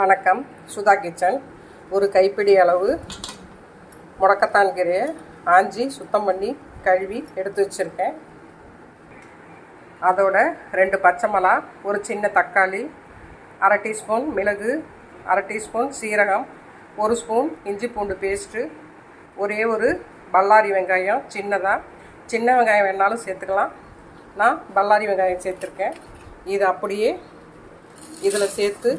வணக்கம். சுதா கிச்சன். ஒரு கைப்பிடி அளவு முடக்கத்தான் கீரையை ஆஞ்சி சுத்தம் பண்ணி கழுவி எடுத்து வச்சுருக்கேன். அதோட ரெண்டு பச்சை மிளகா ஒரு சின்ன தக்காளி அரை டீஸ்பூன் மிளகு அரை டீஸ்பூன் சீரகம் ஒரு ஸ்பூன் இஞ்சி பூண்டு பேஸ்ட்டு ஒரே ஒரு பல்லாரி வெங்காயம் சின்னதாக சின்ன வெங்காயம் வேணாலும் சேர்த்துக்கலாம். நான் பல்லாரி வெங்காயம் சேர்த்துருக்கேன். இது அப்படியே இதில் சேர்த்து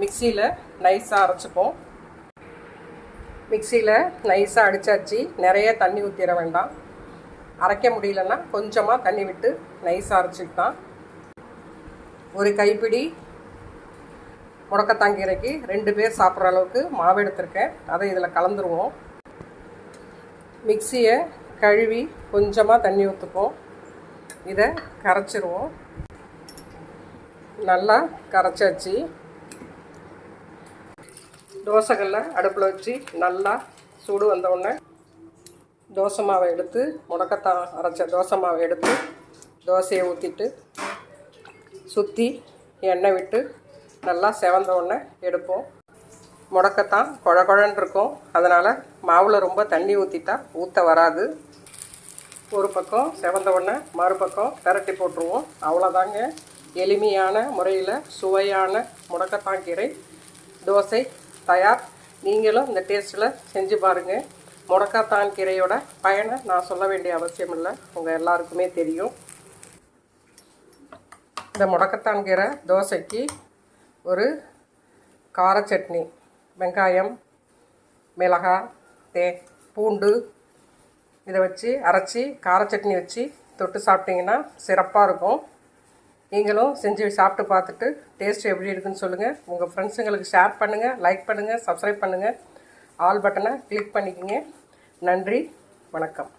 மிக்சியில் நைஸாக அரைச்சிப்போம். மிக்சியில் நைஸாக அடித்தாச்சு நிறைய தண்ணி ஊற்றிட வேண்டாம். அரைக்க முடியலன்னா கொஞ்சமாக தண்ணி விட்டு நைஸாக அரைச்சிக்கலாம் ஒரு கைப்பிடி முடக்கத்தாங்கீரைக்கு ரெண்டு பேர் சாப்பிட்ற அளவுக்கு மாவு எடுத்திருக்கேன். அதை இதில் கலந்துருவோம். மிக்சியை கழுவி கொஞ்சமாக தண்ணி ஊற்றுப்போம் இதை கரைச்சிருவோம். நல்லா கரைச்சாச்சு. தோசைகளில் அடுப்பில் வச்சு நல்லா சூடு வந்தவுடனே தோசை மாவை எடுத்து முடக்கத்தான் அரைச்ச தோசை மாவை எடுத்து தோசையை ஊற்றிட்டு சுற்றி எண்ணெய் விட்டு நல்லா செவந்த உடனே எடுப்போம். முடக்கத்தான் குழ குழன்னு இருக்கும். அதனால் மாவில் ரொம்ப தண்ணி ஊற்றிட்டா ஊற்ற வராது. ஒரு பக்கம் செவந்த உடனே மறுபக்கம் பெரட்டி போட்டுருவோம். அவ்வளோதாங்க எளிமையான முறையில் சுவையான முடக்கத்தான் கீரை. தோசை தயார். நீங்களும் இந்த டேஸ்ட்டில் செஞ்சு பாருங்கள் முடக்கத்தான் கீரையோட பயனை நான் சொல்ல வேண்டிய அவசியம் இல்லை. உங்கள் எல்லாருக்குமே தெரியும். இந்த முடக்கத்தான் கீரை தோசைக்கு ஒரு கார சட்னி வெங்காயம் மிளகாய் தே பூண்டு இதை வச்சு அரைச்சி கார சட்னி வச்சு தொட்டு சாப்பிட்டிங்கன்னா சிறப்பாக இருக்கும். நீங்களும் செஞ்சு சாப்பிட்டு பார்த்துட்டு டேஸ்ட் எப்படி இருக்குன்னு சொல்லுங்கள் உங்கள் ஃப்ரெண்ட்ஸுங்களுக்கு ஷேர் பண்ணுங்கள் லைக் பண்ணுங்கள் சப்ஸ்கிரைப் பண்ணுங்கள் ஆல் பட்டனை கிளிக் பண்ணிக்கோங்க. நன்றி வணக்கம்.